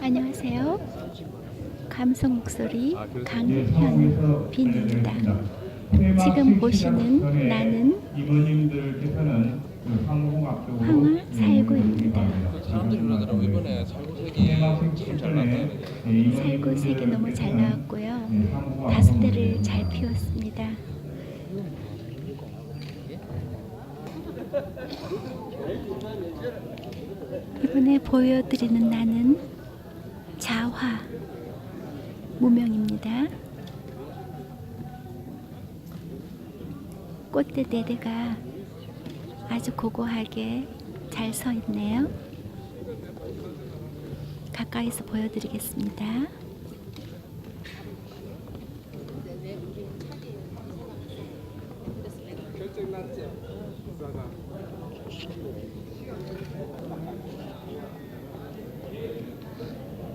안녕하세요. 감성 목소리 예, 강현빈입니다. 지금 보시는 나는 황하 살구입니다. 나왔다는 살구 색이 너무 잘 나왔고요. 다섯 대를 잘 피웠습니다. 이번에 보여드리는 나는 자화 무명입니다. 꽃대 네 대가 아주 고고하게 잘 서 있네요. 가까이서 보여드리겠습니다.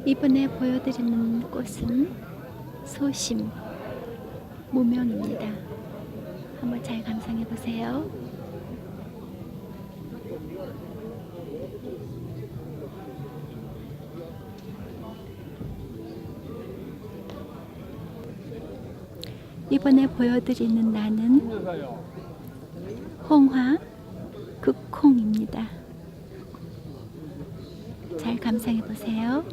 이번에 보여드리는 꽃은 소심 무명입니다. 한번 잘 감상해 보세요. 이번에 보여드리는 나는 홍화 극홍입니다. 잘 감상해 보세요.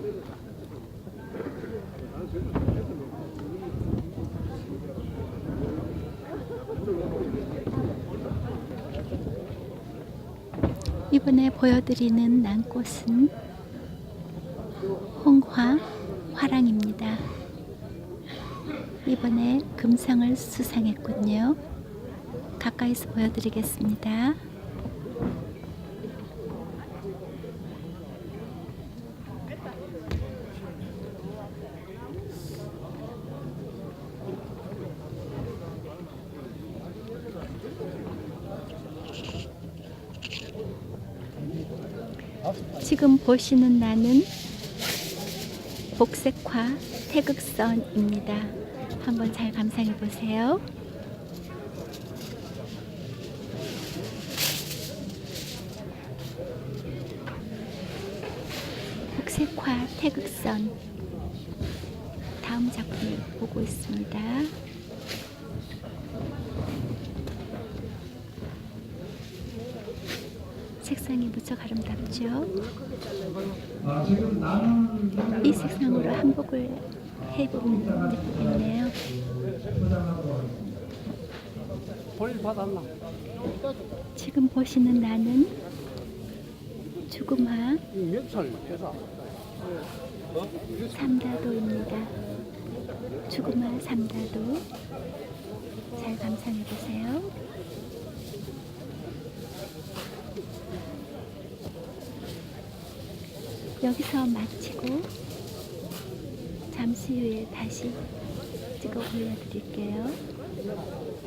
이번에 보여드리는 난꽃은 홍화 화랑입니다. 이번에 금상을 수상했군요. 가까이서 보여드리겠습니다. 지금 보시는 나는 복색화 태극선입니다. 한번 잘 감상해 보세요. 복색화 태극선 다음 작품 보고 있습니다. 색상이 무척 아름답죠? 이 색상으로 한복을 받았나? 지금 보시는 나는 회사? 삼다도입니다. 죽음화 삼다도 잘 감상해 보세요. 여기서 마치고 잠시 후에 다시 찍어 올려드릴게요.